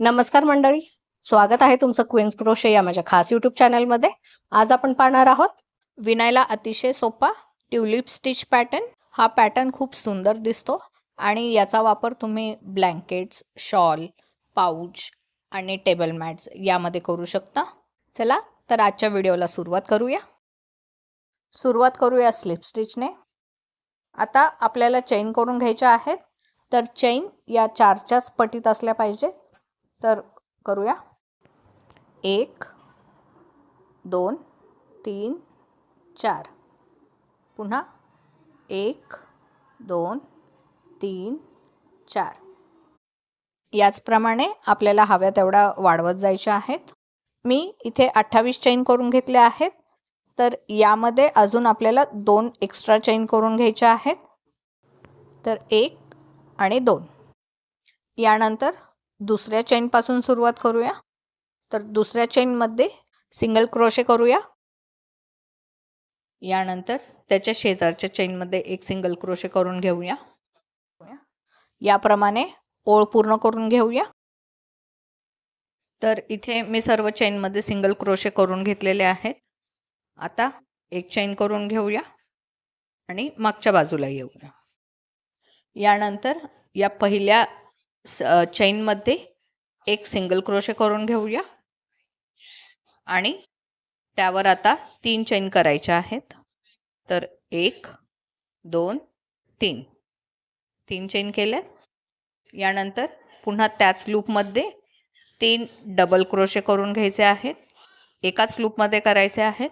नमस्कार मंडळी. स्वागत आहे तुमचं क्वीन्स क्रोशे या माझ्या खास यूट्यूब चॅनलमध्ये आज आपण पाहणार आहोत विणायला अतिशय सोपा ट्युलिप स्टिच पॅटर्न. हा पॅटर्न खूप सुंदर दिसतो आणि याचा वापर तुम्ही ब्लँकेट्स शॉल पाऊच आणि टेबल मॅट्स यामध्ये करू शकता. चला तर आजच्या व्हिडिओला सुरुवात करूया. सुरुवात करूया स्लिप स्टिचने आता आपल्याला चेन करून घ्यायच्या आहेत. तर चेन या चारच्याच पटीत असल्या पाहिजेत. तर करूया. एक दोन तीन चार. पुन्हा एक दोन तीन चार. याचप्रमाणे आपल्याला हव्या तेवढा वाढवत जायच्या आहेत. मी इथे अठ्ठावीस चैन करून घेतल्या आहेत. तर यामध्ये अजून आपल्याला दोन एक्स्ट्रा चैन करून घ्यायच्या आहेत. तर एक आणि दोन. यानंतर दुसऱ्या चेनपासून सुरुवात करूया. तर दुसऱ्या चेनमध्ये सिंगल क्रोशे करूया. यानंतर त्याच्या शेजारच्या चेनमध्ये एक सिंगल क्रोशे करून घेऊया. याप्रमाणे ओळ पूर्ण करून घेऊया. तर इथे मी सर्व चेनमध्ये सिंगल क्रोशे करून घेतलेले आहेत. आता एक चेन करून घेऊया आणि मागच्या बाजूला येऊया. यानंतर या पहिल्या चैनमध्ये एक सिंगल क्रोशे करून घेऊया. आणि त्यावर आता तीन चैन करायच्या आहेत. तर एक दोन तीन. तीन चैन केल्या यानंतर पुन्हा त्याच लूपमध्ये तीन डबल क्रोशे करून घ्यायचे आहेत. एकाच लूपमध्ये करायचे आहेत.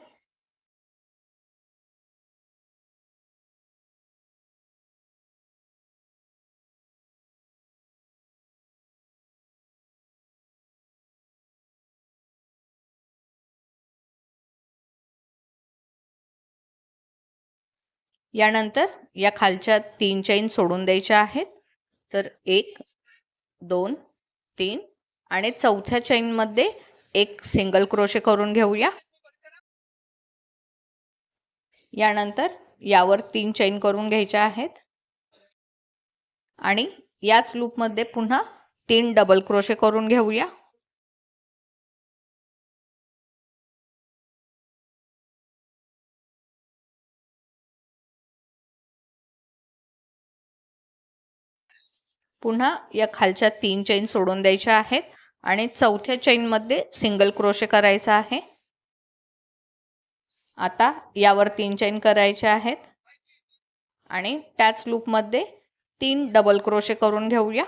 यानंतर या खालच्या तीन चैन सोडून द्यायच्या आहेत. तर एक दोन तीन आणि चौथ्या चैनमध्ये एक सिंगल क्रोशे करून घेऊया. यानंतर यावर तीन चैन करून घ्यायच्या आहेत. आणि याच लूपमध्ये पुन्हा तीन डबल क्रोशे करून घेऊया. पुन्हा या खालच्या तीन चैन सोडून द्यायच्या आहेत आणि चौथ्या चैनमध्ये सिंगल क्रोशे करायचा आहे. आता यावर तीन चैन करायचे आहेत. आणि त्याच लूपमध्ये तीन डबल क्रोशे करून घेऊया.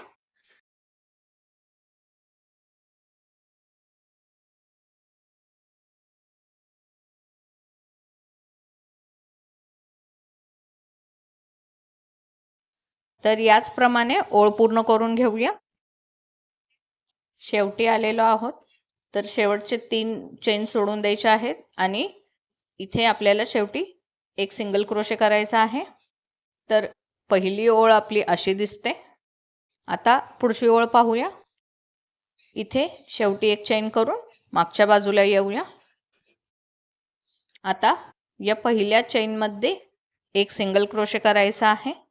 तर याचप्रमाणे ओळ पूर्ण करून घेऊया. शेवटी आलेलो आहोत. तर शेवटचे तीन चेन सोडून द्यायचे आहेत आणि इथे आपल्याला शेवटी एक सिंगल क्रोशे करायचा आहे. तर पहिली ओळ आपली अशी दिसते. आता पुढची ओळ पाहूया. इथे शेवटी एक चेन करून मागच्या बाजूला येऊया. आता या पहिल्या चेनमध्ये एक सिंगल क्रोशे करायचा आहे.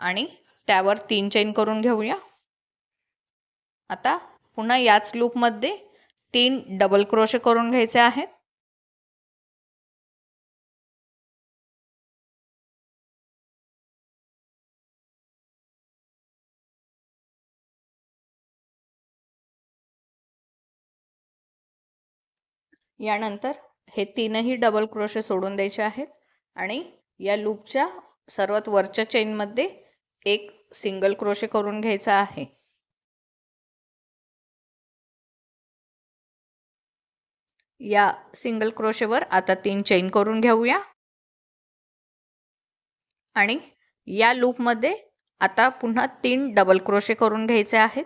आणि त्यावर तीन चेन करून घेऊया. आता पुन्हा याच लूपमध्ये तीन डबल क्रोशे करून घ्यायचे आहेत. यानंतर हे तीनही डबल क्रोशे सोडून द्यायचे आहेत आणि या लूपच्या सर्वात वरच्या चेनमध्ये एक सिंगल क्रोशे करून घ्यायचा आहे. या सिंगल क्रोशेवर आता तीन चेन करून घेऊया. आणि या लूपमध्ये आता पुन्हा तीन डबल क्रोशे करून घ्यायचे आहेत.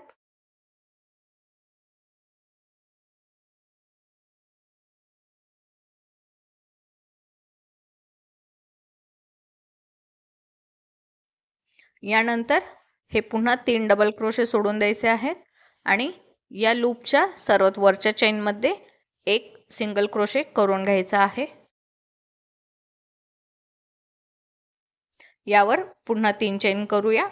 यानंतर हे पुन्हा तीन डबल क्रोशे सोडून द्यायचे आहेत. आणि या लूपच्या सर्वात वरच्या चेनमध्ये एक सिंगल क्रोशे करून घ्यायचा आहे. यावर पुन्हा तीन चेन करूया.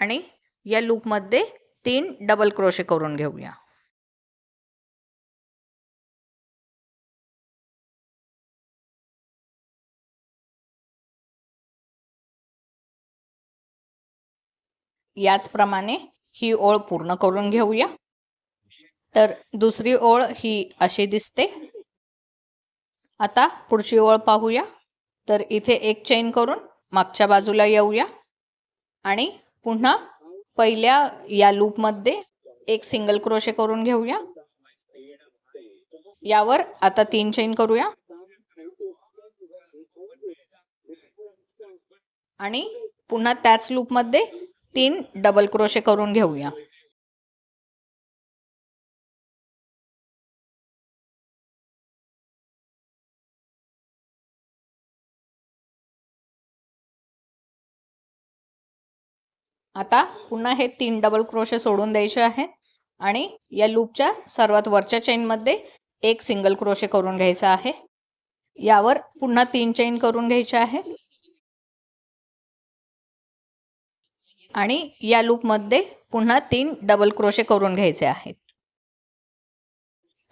आणि या लूपमध्ये तीन डबल क्रोशे करून घेऊया. याचप्रमाणे ही ओळ पूर्ण करून घेऊया. तर दुसरी ओळ ही अशी दिसते. आता पुढची ओळ पाहूया. तर इथे एक चेन करून मागच्या बाजूला येऊया. आणि पुन्हा पहिल्या या लूपमध्ये एक सिंगल क्रोशे करून घेऊया. यावर आता तीन चेन करूया. आणि पुन्हा त्याच लूपमध्ये तीन डबल क्रोशे करून घेऊया. आता पुन्हा हे तीन डबल क्रोशे सोडून द्यायचे आहेत आणि या लूपच्या सर्वात वरच्या चेनमध्ये एक सिंगल क्रोशे करून घ्यायचा आहे. यावर पुन्हा तीन चेन करून घ्यायचे आहेत. आणि या लूपमध्ये पुन्हा तीन डबल क्रोशे करून घ्यायचे आहेत.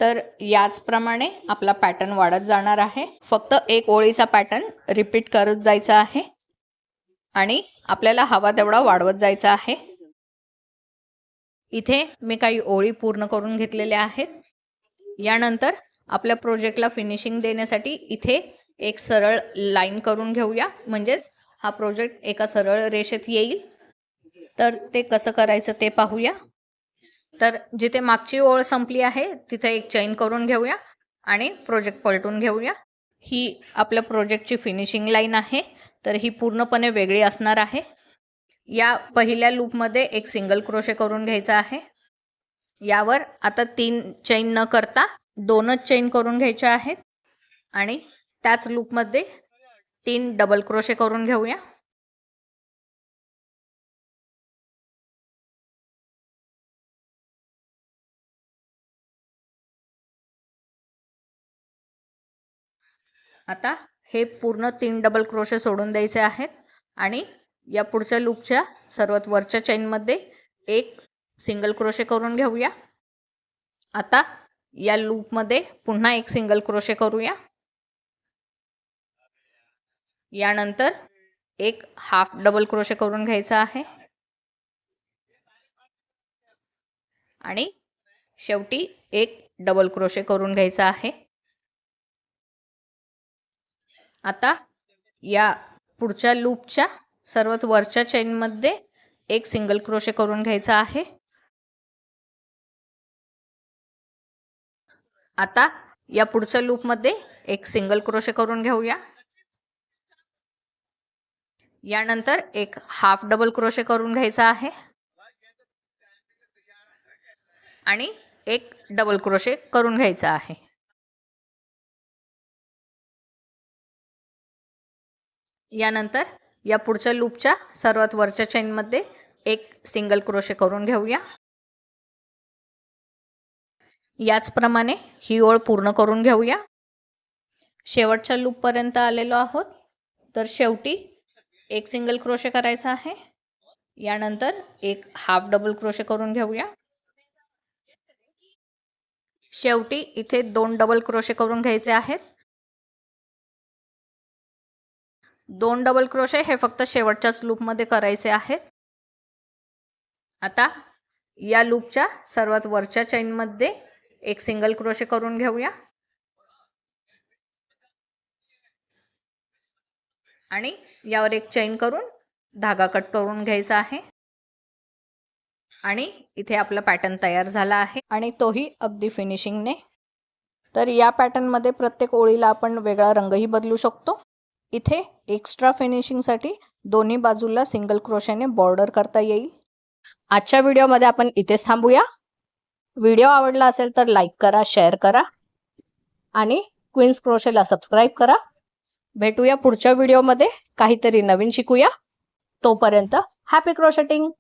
तर याचप्रमाणे आपला पॅटर्न वाढत जाणार आहे. फक्त एक ओळीचा पॅटर्न रिपीट करत जायचा आहे. आणि आपल्याला हवा तेवढा वाढवत जायचा आहे. इथे मी काही ओळी पूर्ण करून घेतलेल्या आहेत. यानंतर आपल्या प्रोजेक्टला फिनिशिंग देण्यासाठी इथे एक सरळ लाईन करून घेऊया. म्हणजेच हा प्रोजेक्ट एका सरळ रेषेत येईल. तर ते कसं करायचं ते पाहूया. तर जिथे मागची ओळ संपली आहे तिथे एक चैन करून घेऊया आणि प्रोजेक्ट पलटून घेऊया. ही आपल्या प्रोजेक्टची फिनिशिंग लाईन आहे तर ही पूर्णपणे वेगळी असणार आहे. या पहिल्या लूपमध्ये एक सिंगल क्रोशे करून घ्यायचा आहे. यावर आता तीन चैन न करता दोनच चैन करून घ्यायच्या आहेत आणि त्याच लूपमध्ये तीन डबल क्रोशे करून घेऊया. आता हे पूर्ण तीन डबल क्रोशे सोडून द्यायचे आहेत. आणि या पुढच्या लूपच्या सर्वात वरच्या चैनमध्ये एक सिंगल क्रोशे करून घेऊया. आता या लूपमध्ये पुन्हा एक सिंगल क्रोशे करूया. यानंतर एक हाफ डबल क्रोशे करून घ्यायचा आहे. आणि शेवटी एक डबल क्रोशे करून घ्यायचा आहे. आता या पुढच्या लूपच्या सर्वात वरच्या चेनमध्ये एक सिंगल क्रोशे करून घ्यायचा आहे. आता या पुढच्या लूपमध्ये एक सिंगल क्रोशे करून घेऊया. यानंतर एक हाफ डबल क्रोशे करून घ्यायचा आहे. आणि एक डबल क्रोशे करून घ्यायचा आहे. यानंतर या पुढच्या लूपच्या सर्वात वरच्या चेनमध्ये एक सिंगल क्रोशे करून घेऊया. याचप्रमाणे ही ओळ पूर्ण करून घेऊया. शेवटच्या लूपपर्यंत आलेलो आहोत. तर शेवटी एक सिंगल क्रोशे करायचा आहे. यानंतर एक हाफ डबल क्रोशे करून घेऊया. शेवटी इथे दोन डबल क्रोशे करून घ्यायचे आहेत. दोन डबल क्रोशे हे फक्त शेवटच्याच लूपमध्ये करायचे आहेत. आता या लूपच्या सर्वात वरच्या चैनमध्ये एक सिंगल क्रोशे करून घेऊया. आणि यावर एक चैन करून धागा कट करून घ्यायचा आहे. आणि इथे आपला पॅटर्न तयार झाला आहे. आणि तोही अगदी फिनिशिंगने तर या पॅटर्नमध्ये प्रत्येक ओळीला आपण वेगळा रंगही बदलू शकतो. इथे एक्स्ट्रा फिनिशिंगसाठी दोन्ही बाजूला सिंगल क्रोशाने बॉर्डर करता येईल. आजच्या व्हिडिओमध्ये आपण इथेच थांबूया. व्हिडिओ आवडला असेल तर लाईक करा शेअर करा आणि क्वीन्स क्रोशेला सबस्क्राईब करा. भेटूया पुढच्या व्हिडिओमध्ये काहीतरी नवीन शिकूया. तोपर्यंत हॅपी क्रोशटिंग